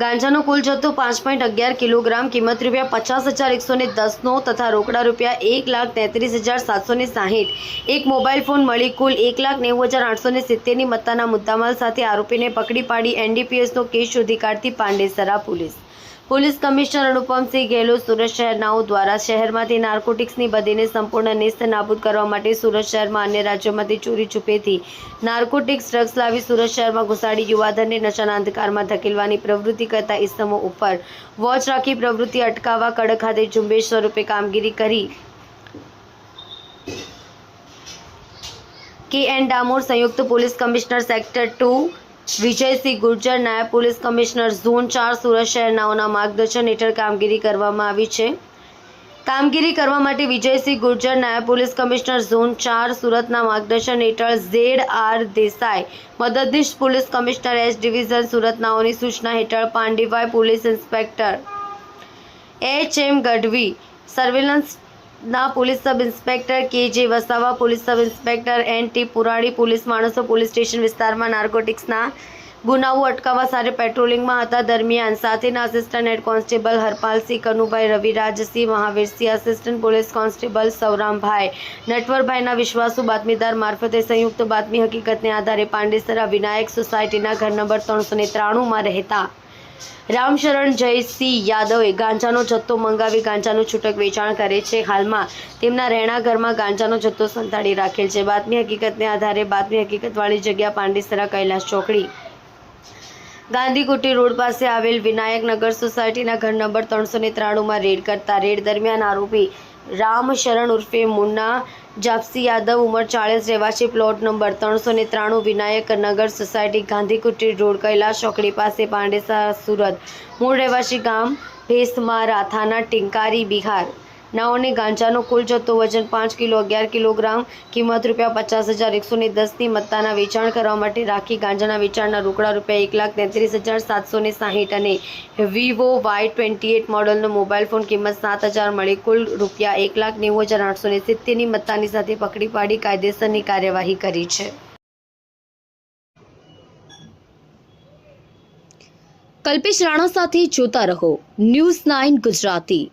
ગાંજાનો કુલ જથ્થો પાંચ પોઈન્ટ અગિયાર કિલોગ્રામ, કિંમત રૂપિયા પચાસ હજાર એકસો ને દસનો તથા રોકડા રૂપિયા એક લાખ તેત્રીસ હજાર સાતસો ને સાહીઠ. એક મોબાઈલ ફોન મળી કુલ એક લાખ નેવું હજાર આઠસો ને સિત્તેરની મત્તાના મુદ્દામાલ સાથે આરોપીને પકડી પાડી એનડીપીએસનો કેસ શોધી કાઢતી Pandesara police. Police commissioner Anupamsinh Gehlot Surat શહેરનાઓ દ્વારા શહેરમાંથી નાર્કોટિક્સની બદીને સંપૂર્ણ નેસ્ત નાબૂદ કરવા માટે સુરત શહેરમાં અન્ય રાજ્યોમાંથી ચોરી છુપેથી નાર્કોટિક્સ ડ્રગ્સ લાવી સુરત શહેરમાં ઘુસાડી યુવાધનને નશાના અંધકારમાં ધકેલવાની પ્રવૃત્તિ કરતા ઇસમો ઉપર વોચ રાખી પ્રવૃત્તિ અટકાવવા કડક ખાતે ઝુંબેશ સ્વરૂપે કામગીરી કરી. કે એન ડામોર સંયુક્ત police commissioner sector two Vijaysinh Gurjar નાયબ પોલીસ કમિશનર ઝોન ચાર સુરત શહેરનાઓના માર્ગદર્શન હેઠળ કામગીરી કરવામાં આવી છે. કામગીરી કરવા માટે વિજયસિંહ ગુર્જર નાયબ પોલીસ કમિશનર ઝોન ચાર સુરતના માર્ગદર્શન હેઠળ ઝેડ આર દેસાઈ, મદદનીશ પોલીસ કમિશનર એસ ડિવિઝન સુરતનાઓની સૂચના હેઠળ Pandibhai police inspector. H M Gadhvi સર્વેલન્સના police sub inspector K J Vasava police sub inspector N T Purani police માણસો પોલીસ સ્ટેશન વિસ્તારમાં નાર્કોટિક્સના ગુનાઓ અટકાવવા સાથે પેટ્રોલિંગમાં હતા. દરમિયાન સાથેના assistant head constable Harpalsinh Kanubhai, Ravirajsinh Mahavirsinh assistant police constable Saurambhai, નટવરભાઈના વિશ્વાસુ બાતમીદાર મારફતે સંયુક્ત બાતમી હકીકતને આધારે પાંડેસરા વિનાયક સોસાયટીના ઘર નંબર ત્રણસો ને ત્રાણુંમાં રહેતા રામશરણ જયસિંહ યાદવે ગાંજાનો જથ્થો મંગાવી ગાંજાનું છૂટક વેચાણ કરે છે. હાલમાં તેમના રહેણા ઘરમાં ગાંજાનો જથ્થો સંતાડી રાખેલ છે. બાતમી હકીકતને આધારે બાતમી હકીકતવાળી જગ્યા પાંડેસરા કૈલાસ ચોકડી. ગાંધી કુટી રોડ પાસે આવેલ વિનાયક નગર સોસાયટીના ઘર નંબર ત્રણસો ને ત્રાણુંમાં રેડ કરતા રેડ દરમિયાન આરોપી રામ શરણ ઉર્ફે મુન્ના જાપસી યાદવ, ઉંમર ચાળીસ, રહેવાસી પ્લોટ નંબર ત્રણસો ને ત્રાણું, વિનાયક નગર સોસાયટી, ગાંધીકુટી રોડ, કૈલાસ ચોકડી પાસે, પાંડેસા સુરત. મૂળ રહેવાસી ગામ ભેસમારા, થાના, ટિંકારી, બિહાર. નાઓને ગાંજાનો કુલ જથ્થો વજન પાંચ કિલો, અગિયાર કિલોગ્રામ, કિંમત રૂપિયા પચાસ હજાર, એકસો ને દસની મત્તાના વેચાણ કરવા માટે રાખી ગાંજાના વેચાણના રોકડા રૂપિયા એક લાખ તેત્રીસ હજાર સાતસો ને સાહીઠ અને વિવો વાય ટ્વેન્ટી એટ મોડલનો મોબાઈલ ફોન કિંમત સાત હજાર મળી. કુલ રૂપિયા એક લાખ નેવું હજાર આઠસો ને સિત્તેરની મત્તાની સાથે પકડી પાડી કાયદેસરની કાર્યવાહી કરી છે. કલ્પેશ રાણા સાથે જોતા રહો. News nine Gujarati.